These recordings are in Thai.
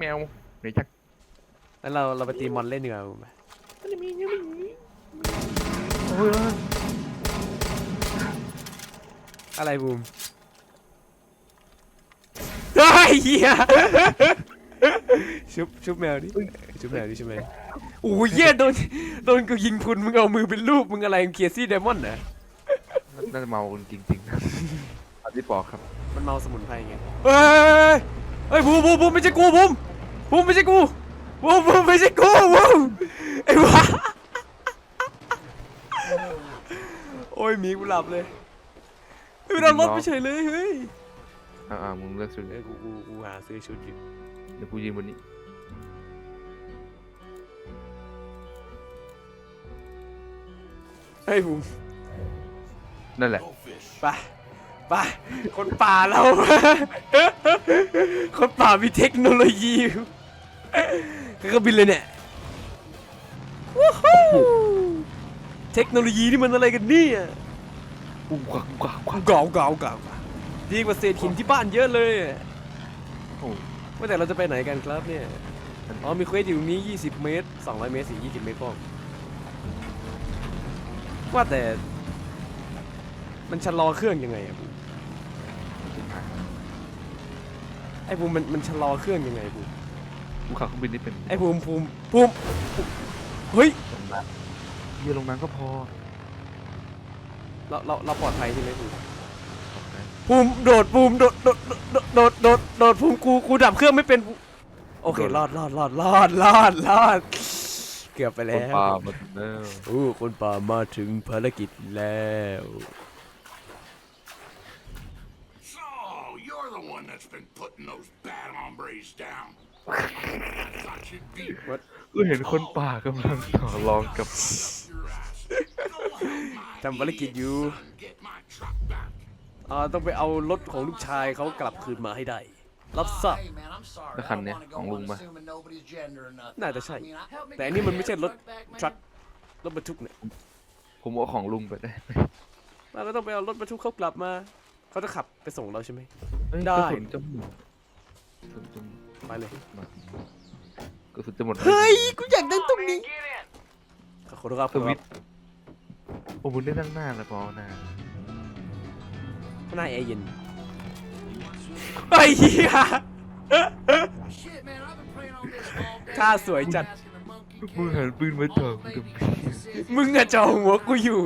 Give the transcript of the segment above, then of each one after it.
แมวไหนจักแล้วเราเราไปตีมอนเล่นดีกว่าบูมโอ้ยอะไรบูมเฮ้ยเหี้ยชุบชุบแมวดิชุบแมวดิชุบแมวดิโอ้ยเหี้ยโดนโดนกูยิงพุนมึงเอามือเป็นรูปมึงอะไรเคียซี่เดมอนนะน่าจะเมาจริงๆนะอันที่บอกครับมันเมาสมุนไพรไงเฮ้ยเฮ้ยบูมบูมบูมไม่ใช่กูบูม บูมไม่ใช่กูบูมบูมไม่ใช่กูบูมไอ้วะโอ้ยหมีกูหลับเลยเฮ้ยเรารถไปเฉยเลยเฮ้ยอ่าๆมึงเลือกชุดเอ้ยกูกูกูหาซื้อชุดอยู่เดี๋ยวกูยืนบนนี้เฮ้ยบูมนั่นแหละไปไปคนป่าเรา คนป่ามีเทคโนโลยี ก็บินเลยเนี่ยวู้ฮู้เทคโนโลยีนี่มันอะไรกันเนี่ยอู้กวักกวักกวักเก่าเก่าเก่าดีกว่าเศษหินที่บ้านเยอะเลยโอ้ว่าแต่เราจะไปไหนกันครับเนี่ย อ๋อมีเควสอยู่ตรงนี้ 20 เมตร 200 เมตรสี่20 เมตรพ่อว่าแต่ มันชะลอเครื่องยังไงอะบูมไอ้บูมมันมันชะลอเครื่องยังไงบู มกูขับเครื่องบินนี่เป็นไอ้บูมภูมิภูมิเฮ้ยลงน้ำเฮียลงน้ำก็พอเราเราเราปลอดภัยใช่ไหมบูมขอบใจภูมิโดดภูมิโดดโดดโดดโดดโดดโดดภูมิกูกูดับเครื่องไม่เป็นภูมิโอเครอดรอดรอดรอดรอดรอดเกือบไปคแล้นวปลาหมดเนอโอ้คนป่ามาถึงภารกิจแล้ว So, you're the one that's been putting those bad hombres down. I thought you'd be กูเห็นคนป่ากำลังต่อรองกับ your ass. Go help my ทำภารกิจอยู่ son get my truck back. อ่าต้องไปเอารถของลูกชายเขากลับคืนมาให้ได้ รับทราบ Hey man, I'm sorry. แล้ว I คัน don't เนี้ย wanna ของ go ลุง on ปะ assuming nobody's gender or nothing. น่าจะใช่ I mean, I- help me แต่อันนี้มันไม่ใช่รถ get my truck back, man. ทรัครถบรรทุกเนี่ยผมเอาของลุงไปได้ไหมเราต้องไปเอารถบรรทุกเขากลับมา เขาจะขับไปส่งเราใช่ไหม เอ้ยได้ กระสุนจะหมดกระสุนจะหมด ไปเลยกระสุนจะหมดเฮ้ยกูอยากนั่งตรงนี้ขอบคุณครับสวิตช์โอ้บุญได้นั่งหน้าแล้วพอหน้าข้างหน้าแอร์เย็นไอ้เหี้ย Shit, man, I've been praying on this all day. ท่าสวยจัด Asking the monkey มึงหันปืนมาจ่อกูทำไมมึงอะจ่อหัวกูอยู่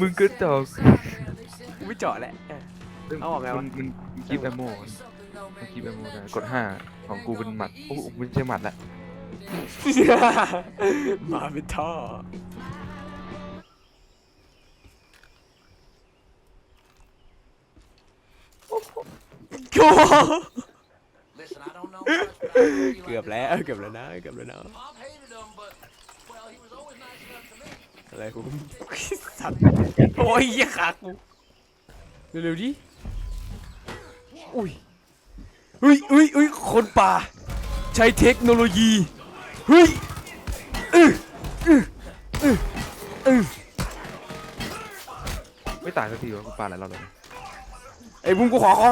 มึงก็จ่อกูไม่เจาะแหละเออเอาออกไงวะ มันมันมันคีบแอมโม่มันคีบแอมโม่ได้กดห้า ของกูเป็นหมัดโอ้โหไม่ใช่หมัดละมาเป็นท่อ โอ้โห Listen, I don't know much, but I know you เกือบ like แล้วเกือบแล้วนะเกือบแล้วนะ his Mom hated him, but well, he was always nice enough to me. อะไรกูสัตว์โอ้ยเหี้ยขากูเร็วๆดิอุ้ย เฮ้ยเฮ้ยเฮ้ยคนป่า ใช้เทคโนโลยีเฮ้ยอื้ออื้ออื้ออื้อไม่ตายสักทีวะกูปาหลายรอบแล้วนะไอ้บุ้มกูขอขอ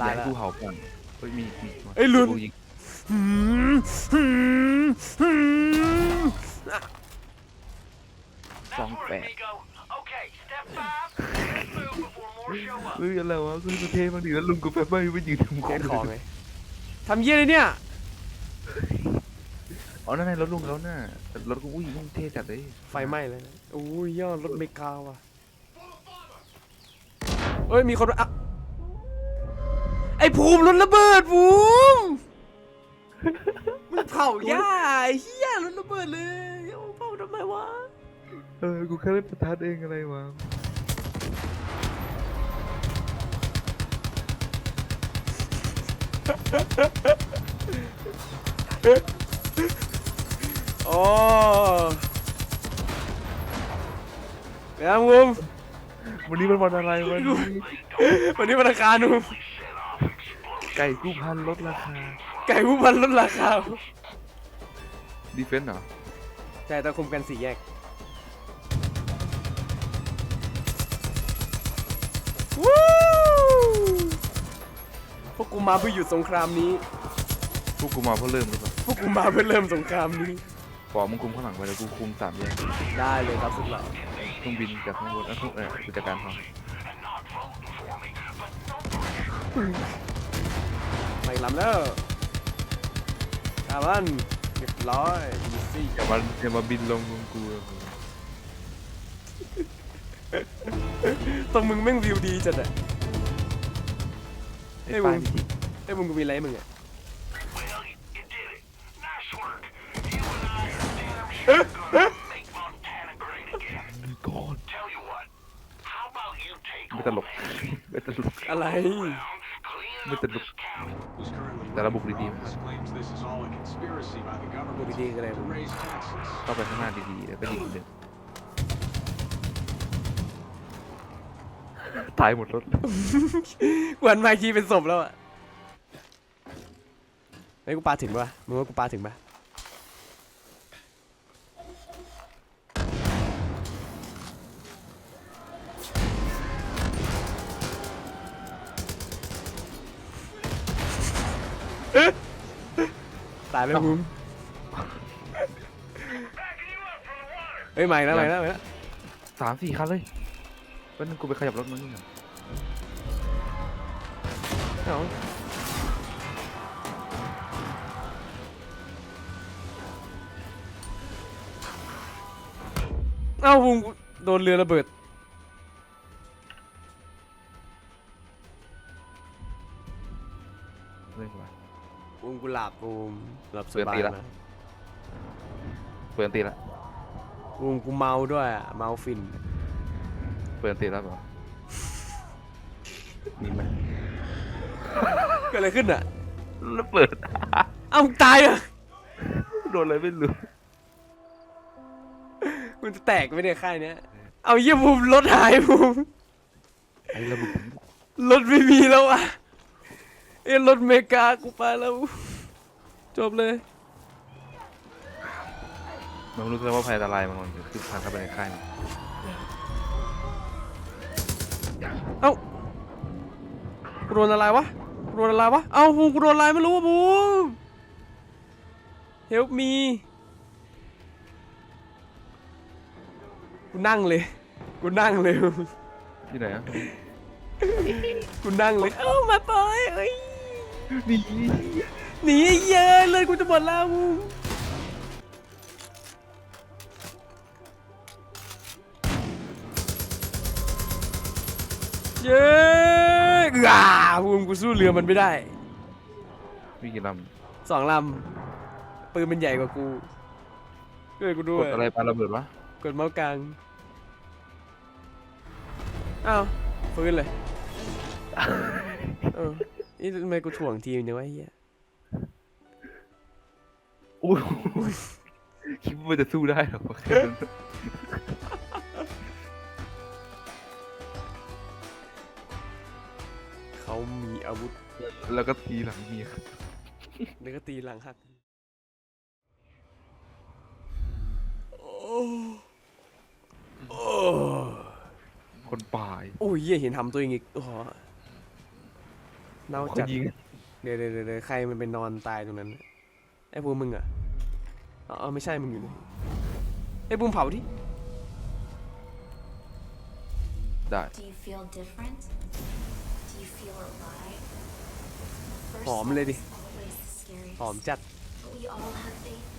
ตายอยกแล้ให้วกูเห่าก่อนเฮ้ยมีมีมาเอ้ยลุ้นกูยิงหืมหืมหืม สองแปด Okay, เฮ้ยอะไรวะกูจะเท่มากดิแล้วลุงกูแป๊บไม่ไปยืนทำเทสของไงทำเยี่ยเลยเนี่ย อ๋อนั่นไงรถลุงเขาน่ะแต่รถกูอุ้ยเท่จัดเลยไฟไหม้เลยนะโอ้ยยอดรถเมกาว่ะเอ้ย มีคนมาอะไอ้ภูมิรถระเบิดภูมิมึงเผาหญ้าไอ้เหี้ยรถระเบิดเลยโอ้เผาทำไมวะ เออกูแค่เล่นประทัดเองอะไรวะ โอ้เดี๋ยวภูมิวันนี้มันวันอะไรวันนี้วันนี้วันอังคารภูมิไก่กู้พันลดราคา ไก่ผู้พันลดราคา ดีเฟนต์เหรอ ใช่ต้องคุมกันสี่แยก กูมาเพื่อหยุดสงครามนี้ พวกกูมาเพื่อเริ่มหรือเปล่าพวกกูมาเพื่อเริ่มสงครามนี้ ปอมึงคุมข้างหลังไปแล้วกูคุมสามแยกได้เลยครับสุดหล่อเครื่องบินจากข้างบนเอ้ยเครื่องเออผู้จัดการทางไม่ลำแล้วกาบันเรียบร้อยอีซี่อย่ามาอย่ามาบินลงลงกูเลยตรงมึงแม่งวิวดีจัดอะ ไอ้ไอ้ป้ายมึงนี่ไอ้มึงกูมีอะไรให้มึงอะ Well, you, you did it. Nice work. You and I are damn sure gonna make Montana great again. ก่อน Tell you what. How about you take ไม่ตลกไม่ตลกอะไร around, cleaning What up the this county? who's currently That'll running be for redeemed. office, claims this is all a conspiracy by the government Will be redeemed. to raise taxes. เข้าไปข้างหน้าดีๆแล้วก็ยิงหนึ่ง ตายหมดรถกวนมาอีกทีเป็นศพแล้วอะไอ้ยกูปาถึงปะมึงว่ากูปาถึงปะตายไปมึงเฮ้ยใหม่แล้วใหม่แล้วใหม่แล้วสามสี่คันเลย แป๊บนึงกูไปขยับรถมันนี่ก่อนเอาเอ้าพุงโดนเรือระเบิด เรื่องอะไรพุงกูหลับพุงหลับสเปิดบายตีละมากเปิดตีละพุงกูเมาด้วยอะเมาฟินเปิดตีละเปล่ามีไหมเกิดอะไรขึ้นอะแล้วเปิดเอ้ามึงตายเหรอะโดนอะไรไม่รู้มันจะแตกไปเนี่ยค่ายเนี้ย เอาเยี่ยภูมิรถหายภูมิไอ้ระบบรถไม่มีแล้วอะเอ้ยรถเมกากูไปแล้ว จบเลย มันรู้สึกว่าภัยอันตรายมันคือทางเข้าไปในค่ายมัน เอ้ากูโดนอะไรวะกูโดนอะไรวะ เอ้าภูมิกูโดนอะไรไม่รู้อะภูมิ help me กูนั่งเลย กูนั่งเลย ที่ไหนอะกูนั่งเลย เอ้ามาปล่อยเอ้ย หนี หนีเยอะเลยกูจะหมดแล้วภูมิ เย้อ่าภูมิกูสู้เรือมันไม่ได้ มีกี่ลำสองลำปืนมันใหญ่กว่ากูช่วยกูด้กวดยอะไรปาระเบิดวะกดเมาส์กลางอ้าวฟื้นเลยเออนี่ทำไมกูถ่วงทีมเนี่ยวะไอ้เฮียโอ้ยคิดว่าจะสู้ได้เหรอ เขามีอาวุธ แล้วก็ทีหลังเมียแล้วก็ตีหลังหัก โอ้โอ้คนป่ายโอ้ยเหี้ยเห็นทำตัวเองอีกโอ้โหเน่าเขาจัด ยิงเดี๋ยวเดี๋ยวเดี๋ยวเดี๋ยวใครมันไปนอนตายตรงนั้น ไอ้พวกมึงเหรอะอ๋อไม่ใช่มึงอยู่นี่ไอ้บูมเผาดิ ได้ Do you feel different? หอมเลยดิ love is always the scariest, หอมจัด but we all have faith